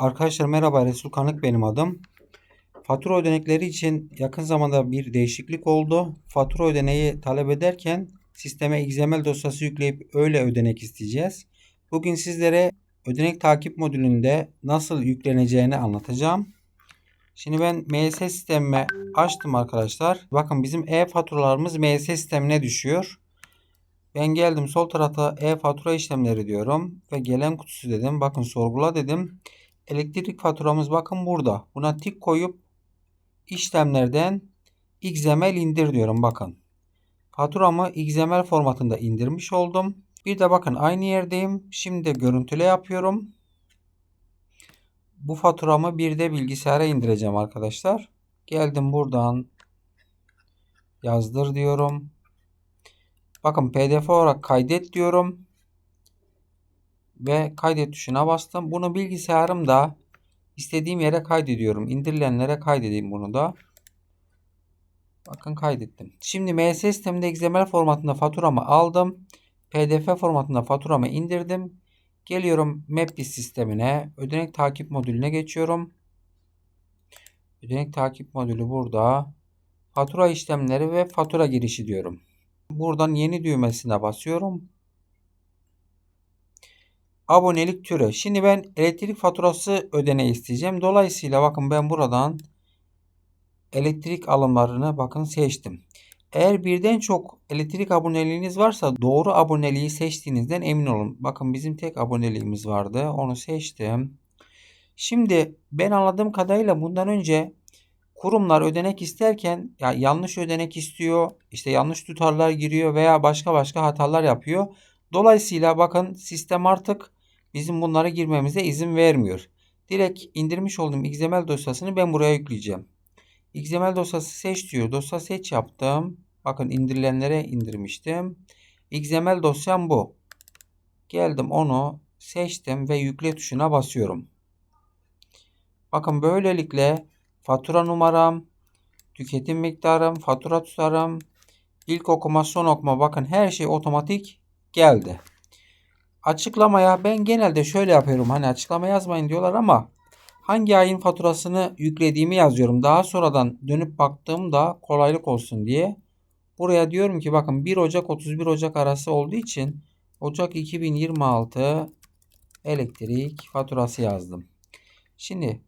Arkadaşlar merhaba Resul Kanık benim adım. Fatura ödenekleri için yakın zamanda bir değişiklik oldu. Fatura ödeneği talep ederken sisteme XML dosyası yükleyip öyle ödenek isteyeceğiz. Bugün sizlere ödenek takip modülünde nasıl yükleneceğini anlatacağım. Şimdi ben MS sistemimi açtım arkadaşlar. Bakın bizim e-faturalarımız MS sistemine düşüyor. Ben geldim sol tarafta e-fatura işlemleri diyorum ve gelen kutusu dedim. Bakın sorgula dedim. Elektrik faturamız bakın burada. Buna tik koyup işlemlerden XML indir diyorum bakın. Faturamı XML formatında indirmiş oldum. Bir de bakın aynı yerdeyim. Şimdi de görüntüle yapıyorum. Bu faturamı bir de bilgisayara indireceğim arkadaşlar. Geldim buradan yazdır diyorum. Bakın pdf olarak kaydet diyorum. Ve kaydet tuşuna bastım. Bunu bilgisayarımda istediğim yere kaydediyorum. İndirilenlere kaydedeyim bunu da. Bakın kaydettim. Şimdi MS sisteminde XML formatında faturamı aldım. PDF formatında faturamı indirdim. Geliyorum MapBiz sistemine. Ödenek takip modülüne geçiyorum. Ödenek takip modülü burada. Fatura işlemleri ve fatura girişi diyorum. Buradan yeni düğmesine basıyorum. Abonelik türü. Şimdi ben elektrik faturası ödeneği isteyeceğim. Dolayısıyla bakın ben buradan elektrik alımlarını bakın seçtim. Eğer birden çok elektrik aboneliğiniz varsa doğru aboneliği seçtiğinizden emin olun. Bakın bizim tek aboneliğimiz vardı. Onu seçtim. Şimdi ben anladığım kadarıyla bundan önce kurumlar ödenek isterken ya yanlış ödenek istiyor, işte yanlış tutarlar giriyor veya başka başka hatalar yapıyor. Dolayısıyla bakın sistem artık bizim bunlara girmemize izin vermiyor. Direkt indirmiş olduğum XML dosyasını ben buraya yükleyeceğim. XML dosyası seç diyor. Dosya seç yaptım. Bakın indirilenlere indirmiştim. XML dosyam bu. Geldim onu seçtim ve yükle tuşuna basıyorum. Bakın böylelikle fatura numaram, tüketim miktarım, fatura tutarım, ilk okuma, son okuma bakın her şey otomatik geldi. Açıklamaya ben genelde şöyle yapıyorum. Hani açıklama yazmayın diyorlar ama hangi ayın faturasını yüklediğimi yazıyorum. Daha sonradan dönüp baktığımda kolaylık olsun diye. Buraya diyorum ki bakın 1 Ocak 31 Ocak arası olduğu için Ocak 2026 elektrik faturası yazdım. Şimdi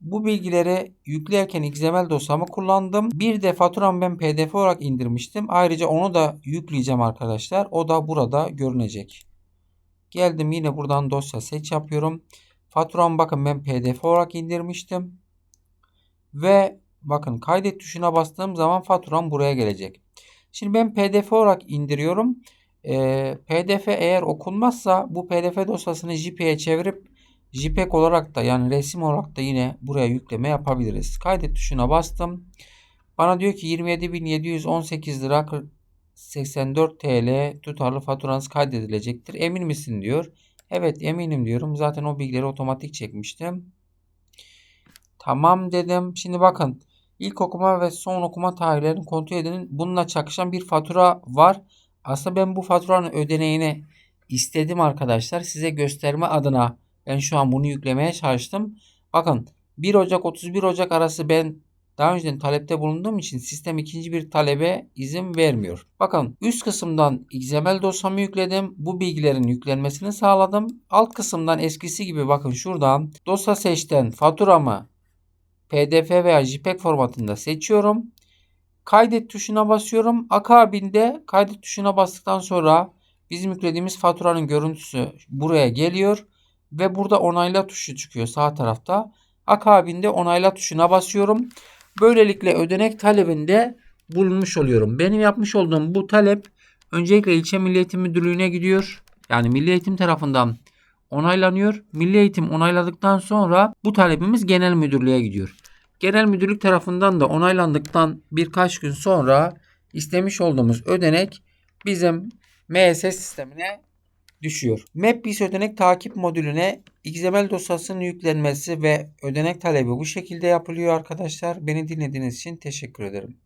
bu bilgileri yüklerken XML dosyamı kullandım. Bir de faturamı ben PDF olarak indirmiştim. Ayrıca onu da yükleyeceğim arkadaşlar. O da burada görünecek. Geldim yine buradan dosya seç yapıyorum. Faturamı bakın ben PDF olarak indirmiştim. Ve bakın kaydet tuşuna bastığım zaman faturam buraya gelecek. Şimdi ben PDF olarak indiriyorum. Ee, PDF eğer okunmazsa bu PDF dosyasını JPEG'e çevirip JPEG olarak da yani resim olarak da yine buraya yükleme yapabiliriz. Kaydet tuşuna bastım. Bana diyor ki 27.718 lira 84 TL tutarlı faturanız kaydedilecektir. Emin misin diyor. Evet eminim diyorum. Zaten o bilgileri otomatik çekmiştim. Tamam dedim. Şimdi bakın ilk okuma ve son okuma tarihlerini kontrol edin. Bununla çakışan bir fatura var. Aslında ben bu faturanın ödeneğini istedim arkadaşlar. Size gösterme adına ben şu an bunu yüklemeye çalıştım. Bakın 1 Ocak 31 Ocak arası ben daha önceden talepte bulunduğum için sistem ikinci bir talebe izin vermiyor. Bakın üst kısımdan XML dosyamı yükledim. Bu bilgilerin yüklenmesini sağladım. Alt kısımdan eskisi gibi bakın şuradan dosya seçten faturamı PDF veya JPEG formatında seçiyorum. Kaydet tuşuna basıyorum. Akabinde kaydet tuşuna bastıktan sonra bizim yüklediğimiz faturanın görüntüsü buraya geliyor ve burada onayla tuşu çıkıyor sağ tarafta. Akabinde onayla tuşuna basıyorum. Böylelikle ödenek talebinde bulunmuş oluyorum. Benim yapmış olduğum bu talep öncelikle ilçe Milli Eğitim Müdürlüğü'ne gidiyor. Yani Milli Eğitim tarafından onaylanıyor. Milli Eğitim onayladıktan sonra bu talebimiz Genel Müdürlüğe gidiyor. Genel Müdürlük tarafından da onaylandıktan birkaç gün sonra istemiş olduğumuz ödenek bizim MSS sistemine düşüyor. MapBiz ödenek takip modülüne XML dosyasının yüklenmesi ve ödenek talebi bu şekilde yapılıyor arkadaşlar. Beni dinlediğiniz için teşekkür ederim.